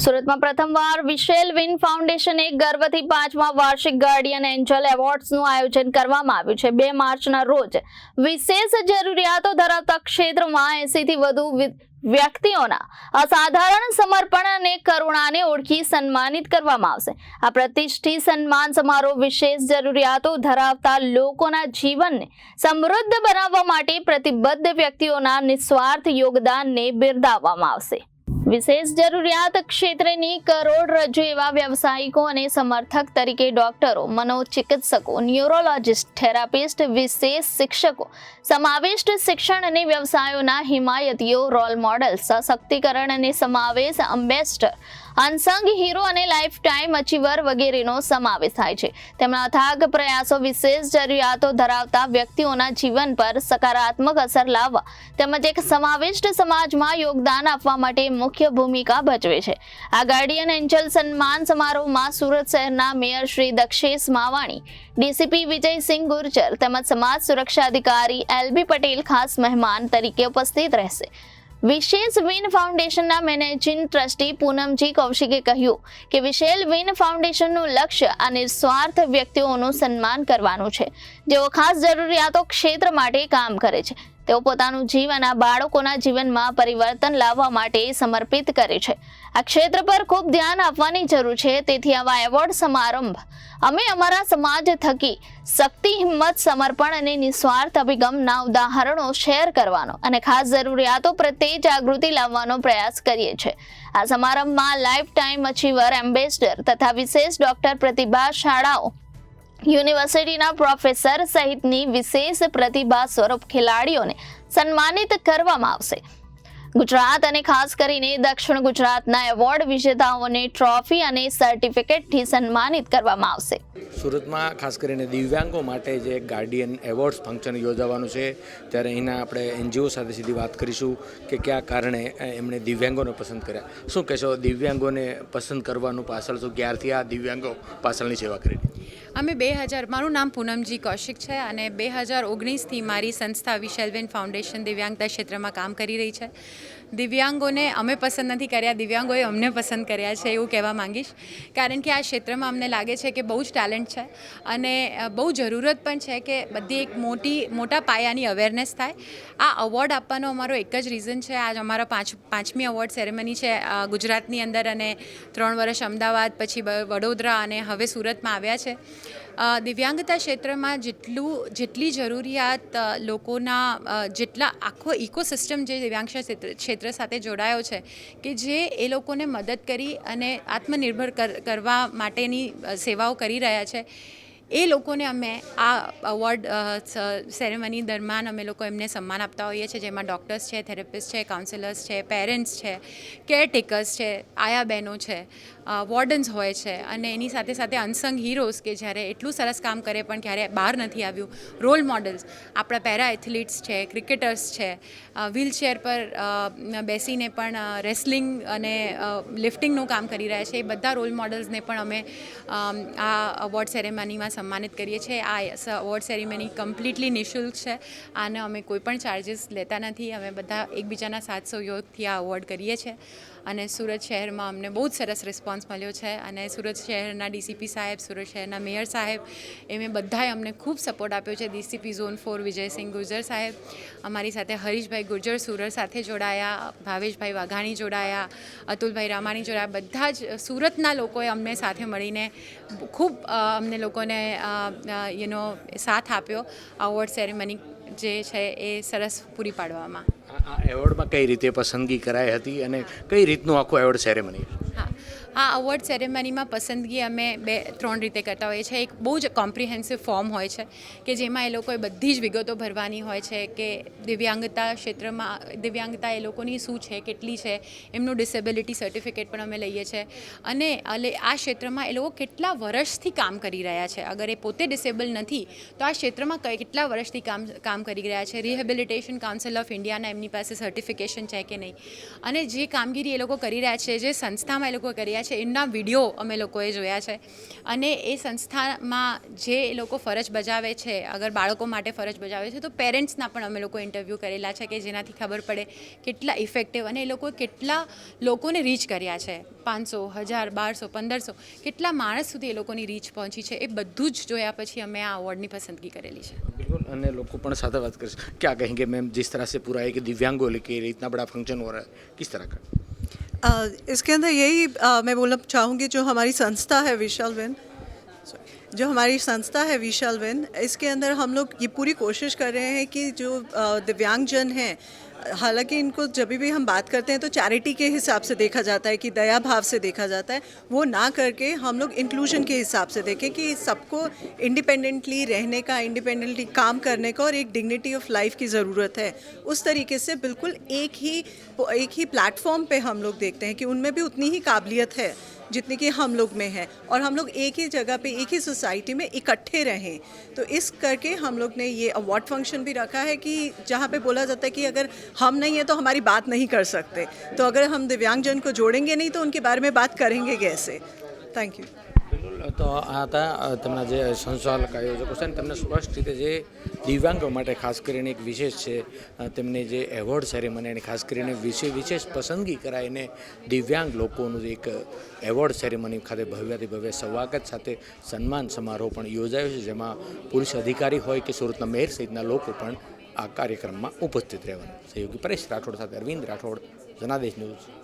સુરતમાં પ્રથમવાર VCL win ફાઉન્ડેશને ગર્વથી પાંચમા વાર્ષિક ગાર્ડિયન એન્જલ એવોર્ડ્સનું આયોજન કરવામાં આવ્યું છે. બે માર્ચના રોજ વિશેષ જરૂરિયાતો ધરાવતા ક્ષેત્રમાં એસીથી વધુ વ્યક્તિઓના અસાધારણ સમર્પણ અને કરુણાને ઓળખી સન્માનિત કરવામાં આવશે. આ પ્રતિષ્ઠિત સન્માન સમારોહ વિશેષ જરૂરિયાતો ધરાવતા લોકોના જીવનને સમૃદ્ધ બનાવવા માટે પ્રતિબદ્ધ વ્યક્તિઓના નિસ્વાર્થ યોગદાનને બિરદાવવામાં આવશે. વિશેષ જરૂરિયાત ક્ષેત્રની કરોડરજ્જુ એવા વ્યવસાયિકો અને સમર્થક તરીકે ડોક્ટરો, મનોચિકિત્સકો, ન્યુરોલોજિસ્ટ, થેરાપિસ્ટ, વિશેષ શિક્ષકો, સમાવિષ્ટ શિક્ષણ અને વ્યવસાયોના હિમાયતીઓ, રોલ મોડલ સશક્તિકરણ અને સમાવેશ એમ્બેસડર અનસંગ હીરો અને લાઈફ ટાઈમ અચીવર વગેરેનો સમાવેશ થાય છે. તેમના અથાગ પ્રયાસો વિશેષ જરૂરિયાતો ધરાવતા વ્યક્તિઓના જીવન પર સકારાત્મક અસર લાવવા તેમજ એક સમાવિષ્ટ સમાજમાં યોગદાન આપવા માટે મુખ્ય ભૂમિકા ભજવે છે. આ ગાર્ડિયન એન્જલ સન્માન સમારોહમાં સુરત શહેરના મેયર શ્રી દક્ષેશ માવાણી, ડીસીપી વિજયસિંહ ગુર્જર તેમજ સમાજ સુરક્ષા અધિકારી એલબી પટેલ ખાસ મહેમાન તરીકે ઉપસ્થિત રહેશે. વિશેષ વિન ફાઉન્ડેશનના મેનેજિંગ ટ્રસ્ટી પૂનમજી કૌશિકે કહ્યું કે વિશેલ વિન ફાઉન્ડેશનનું લક્ષ્ય આ નિસ્વાર્થ વ્યક્તિઓનું સન્માન કરવાનું છે. જેઓ ખાસ જરૂરિયાતો ક્ષેત્ર માટે કામ કરે છે. તેઓ પોતાનું જીવન આ બાળકોના જીવનમાં પરિવર્તન લાવવા માટે સમર્પિત કરે છે. આ ક્ષેત્ર પર ખૂબ ધ્યાન આપવાની જરૂર છે. તેથી આવા એવોર્ડ સમારંભ અમે અમારા સમાજ થકી શક્તિ, હિંમત, સમર્પણ અને નિસ્વાર્થ અભિગમના ઉદાહરણો શેર કરવાનો અને ખાસ જરૂરિયાતો પ્રત્યે જાગૃતિ લાવવાનો પ્રયાસ કરીએ છીએ. આ સમારંભમાં લાઈફ ટાઈમ અચીવર, એમ્બેસડર તથા વિશેષ ડોક્ટર પ્રતિભા શાળાઓ યુનિવર્સિટીના પ્રોફેસર સહિતની વિશેષ પ્રતિભા સ્વરૂપ ખેલાડીઓને સન્માનિત કરવામાં આવશે. ગુજરાત અને ખાસ કરીને દક્ષિણ ગુજરાતના એવોર્ડ વિજેતાઓને ટ્રોફી અને સર્ટિફિકેટથી સન્માનિત કરવામાં આવશે. સુરતમાં ખાસ કરીને દિવ્યાંગો માટે જે ગાર્ડિયન એવોર્ડ્સ ફંક્શન યોજાવાનું છે, ત્યારે અહીંના આપણે એનજીઓ સાથે સીધી વાત કરીશું કે કયા કારણે એમણે દિવ્યાંગોને પસંદ કર્યા. શું કહેશો, દિવ્યાંગોને પસંદ કરવાનું પાછળ શું ક્યારથી આ દિવ્યાંગો પાછળની સેવા કરી અમે બે હજાર, મારું નામ પૂનમજી કૌશિક છે અને બે હજાર ઓગણીસથી મારી સંસ્થા વિશેલબેન ફાઉન્ડેશન દિવ્યાંગતા ક્ષેત્રમાં કામ કરી રહી છે. દિવ્યાંગોને અમે પસંદ નથી કર્યા, દિવ્યાંગોએ અમને પસંદ કર્યા છે એવું કહેવા માંગીશ. કારણ કે આ ક્ષેત્રમાં અમને લાગે છે કે બહુ જ ટેલેન્ટ છે. અને બહુ જરૂરત પણ છે કે બધી એક મોટી, મોટા પાયાની અવેરનેસ થાય. આ અવોર્ડ આપવાનો અમારો એક જ રીઝન છે. આજ અમારો પાંચ, પાંચમી અવોર્ડ સેરેમની છે ગુજરાતની અંદર અને ત્રણ વર્ષ અમદાવાદ, પછી વડોદરા અને હવે સુરતમાં આવ્યા છે. દિવ્યાંગતા ક્ષેત્રમાં જેટલું, જેટલી જરૂરિયાત લોકોના જેટલા આખો ઇકોસિસ્ટમ જે દિવ્યાંગ ક્ષેત્ર ક્ષેત્ર સાથે જોડાયો છે કે જે એ લોકોને મદદ કરી અને આત્મનિર્ભર કર- કરવા માટેની સેવાઓ કરી રહ્યા છે એ લોકોને અમે આ અવોર્ડ સેરેમની દરમિયાન અમે લોકો એમને સન્માન આપતા હોઈએ છીએ, જેમાં ડૉક્ટર્સ છે થેરેપિસ્ટ છે કાઉન્સિલર્સ છે પેરેન્ટ્સ છે કેરટેકર્સ છે, આયા બહેનો છે વોર્ડન્સ હોય છે. અને એની સાથે સાથે અનસંગ હીરોઝ કે જ્યારે એટલું સરસ કામ કરે પણ ક્યારે બહાર નથી આવ્યું. રોલ મોડલ્સ આપણા પેરા એથ્લીટ્સ છે ક્રિકેટર્સ છે વ્હીલચેર પર બેસીને પણ રેસલિંગ અને લિફ્ટિંગનું કામ કરી રહ્યા છે. એ બધા રોલ મોડલ્સને પણ અમે આ અવોર્ડ સેરેમનીમાં સન્માનિત કરીએ છીએ. આ અવોર્ડ સેરેમની કમ્પ્લીટલી નિઃશુલ્ક છે. આને અમે કોઈ પણ ચાર્જિસ લેતા નથી. અમે બધા એકબીજાના સાથ સહયોગથી આ અવોર્ડ કરીએ છીએ. અને સુરત શહેરમાં અમને બહુ જ સરસ રિસ્પોન્સ મળ્યો છે. અને સુરત શહેરના ડીસીપી સાહેબ, સુરત શહેરના મેયર સાહેબ, એમે બધાએ અમને ખૂબ સપોર્ટ આપ્યો છે. DCP zone four Vijaysinh Gurjar સાહેબ, અમારી સાથે હરીશભાઈ ગુર્જર, સુરત સાથે જોડાયા, ભાવેશભાઈ વાઘાણી જોડાયા, અતુલભાઈ રામાણી જોડાયા. બધા જ સુરતના લોકોએ અમને સાથે મળીને ખૂબ અમને લોકોને યુનો સાથ આપ્યો અવોર્ડ સેરેમની જે છે એ સરસ પૂરી પાડવામાં. આ એવોર્ડમાં કઈ રીતે પસંદગી કરાઈ હતી અને કઈ રીતનું આખું એવોર્ડ સેરેમની આ અવોર્ડ સેરેમનીમાં પસંદગી અમે બે, ત્રણ રીતે કરતા હોઈએ છીએ. એક બહુ જ કોમ્પ્રિહેન્સિવ ફોર્મ હોય છે કે જેમાં એ લોકોએ બધી જ વિગતો ભરવાની હોય છે કે દિવ્યાંગતા ક્ષેત્રમાં, દિવ્યાંગતા એ લોકોની શું છે, કેટલી છે, એમનું ડિસેબિલિટી સર્ટિફિકેટ પણ અમે લઈએ છીએ. અને અલે, આ ક્ષેત્રમાં એ લોકો કેટલા વર્ષથી કામ કરી રહ્યા છે. અગર એ પોતે ડિસેબલ નથી, તો આ ક્ષેત્રમાં કેટલા વર્ષથી કામ કામ કરી રહ્યા છે? રિહેબિલિટેશન કાઉન્સિલ ઓફ ઇન્ડિયાના એમની પાસે સર્ટિફિકેશન છે કે નહીં? અને જે કામગીરી એ લોકો કરી રહ્યા છે, જે સંસ્થામાં એ લોકો કર્યા છે એમના વિડીયો અમે લોકોએ જોયા છે અને એ સંસ્થામાં જે લોકો ફરજ બજાવે છે અગર બાળકો માટે ફરજ બજાવે છે તો પેરેન્ટ્સના પણ અમે લોકો ઇન્ટરવ્યૂ કરેલા છે કે જેનાથી ખબર પડે કેટલા ઇફેક્ટિવ અને એ લોકો કેટલા લોકોને રીચ કર્યા છે પાંચસો હજાર બારસો પંદરસો કેટલા માણસ સુધી એ લોકોની રીચ પહોંચી છે એ બધું જ જોયા પછી અમે આ અવોર્ડની પસંદગી કરેલી છે बिल्कुल अन्य लोग को पण साथ बात कर क्या कहेंगे मैम जिस तरह से पूरा एक दिव्यांगों लेके इतना बड़ा फंक्शन हो रहा है किस तरह का इसके अंदर यही आ, मैं बोलना चाहूँगी जो हमारी संस्था है विशाल बेन जो हमारी संस्था है विशाल बेन इसके अंदर हम लोग ये पूरी कोशिश कर रहे हैं कि जो दिव्यांगजन हैं हालाँकि इनको जब भी हम बात करते हैं तो चैरिटी के हिसाब से देखा जाता है कि दया भाव से देखा जाता है। वो ना करके हम लोग इंक्लूजन के हिसाब से देखें कि सबको इंडिपेंडेंटली रहने का इंडिपेंडेंटली काम करने का और एक डिग्निटी ऑफ़ लाइफ की ज़रूरत है। उस तरीके से बिल्कुल एक ही एक ही प्लेटफॉर्म पे हम लोग देखते हैं कि उनमें भी उतनी ही काबिलियत है। जितनी कि हम लोग में है और हम लोग एक ही जगह पे, एक ही सोसाइटी में इकट्ठे रहें। तो इस करके हम लोग ने ये अवार्ड फ़ंक्शन भी रखा है कि जहाँ पे बोला जाता है कि अगर हम नहीं है तो हमारी बात नहीं कर सकते। तो अगर हम दिव्यांगजन को जोड़ेंगे नहीं तो उनके बारे में बात करेंगे कैसे? थैंक यू તો આ હતા તેમના જે સંચાલક આયોજકો છે ને તેમને સ્પષ્ટ રીતે જે દિવ્યાંગો માટે ખાસ કરીને એક વિશેષ છે તેમની જે એવોર્ડ સેરેમની એની ખાસ કરીને વિશે વિશેષ પસંદગી કરાઈને દિવ્યાંગ લોકોનું એક એવોર્ડ સેરેમની ખાતે ભવ્યથી ભવ્ય સ્વાગત સાથે સન્માન સમારોહ પણ યોજાયો છે, જેમાં પોલીસ અધિકારી હોય કે સુરતના મેયર સહિતના લોકો પણ આ કાર્યક્રમમાં ઉપસ્થિત રહેવાના. સહયોગી પરેશ રાઠોડ સાથે અરવિંદ રાઠોડ, જનાદેશ ન્યૂઝ